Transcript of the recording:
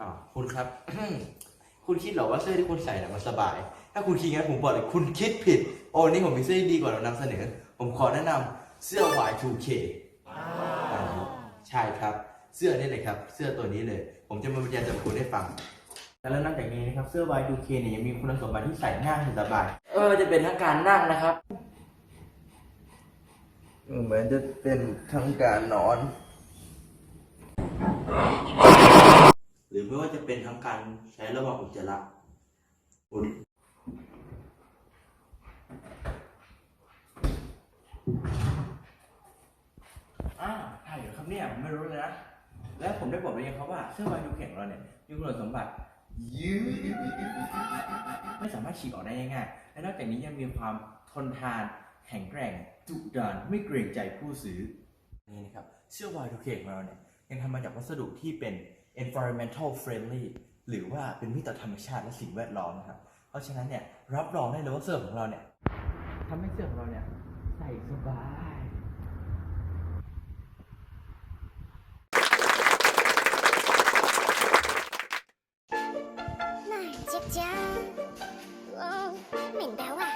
อ้าวคุณครับ คุณคิดเหรอว่าเสื้อที่คุณใส่น่ะมันสบาย ถ้าคุณคิดงั้นผมบอกเลยคุณคิดผิด โอ้นี่ผมมีเสื้อที่ดีกว่าเรานำเสนอ ผมขอแนะนำเสื้อ Y2K อ่าใช่ครับ เสื้อนี่เลยครับ เสื้อตัวนี้เลย ผมจะมาบรรยายสรรพคุณให้ฟัง แล้วนอกจากนี้นะครับ เสื้อ Y2K เนี่ยยังมีคุณสมบัติที่ใส่ง่ายสบาย เออ จะเป็นทั้งการนั่งนะครับ เหมือนจะเป็นทั้งการนอน หรือไม่ว่าจะ เป็นทั้งการใช้ระหว่างอุจจาระอุดอ่าใช่เหรอครับเนี่ยผมไม่รู้เลยนะ และผมได้บอกไปยังครับว่าเสื้อวายดูแข็งของเราเนี่ยมีคุณสมบัติยืดไม่สามารถฉีกออกได้ง่ายๆและนอกจากนี้ยังมีความทนทานแข็งแกร่งดุดันไม่เกรงใจผู้ซื้อนี่นะครับเสื้อ Y2K ของเราเนี่ยยังทำมาจากวัสดุที่เป็น environmental friendly หรือว่าเป็นมิตรธรรมชาติและสิ่งแวดล้อมนะครับ เพราะฉะนั้นเนี่ยรับรองได้เลยว่าเสื้อของเราเนี่ยทำให้เสื้อของเราเนี่ยใส่สบายหน่อยเจ๊จ้าว้าวเหม็นแล้ว่ะ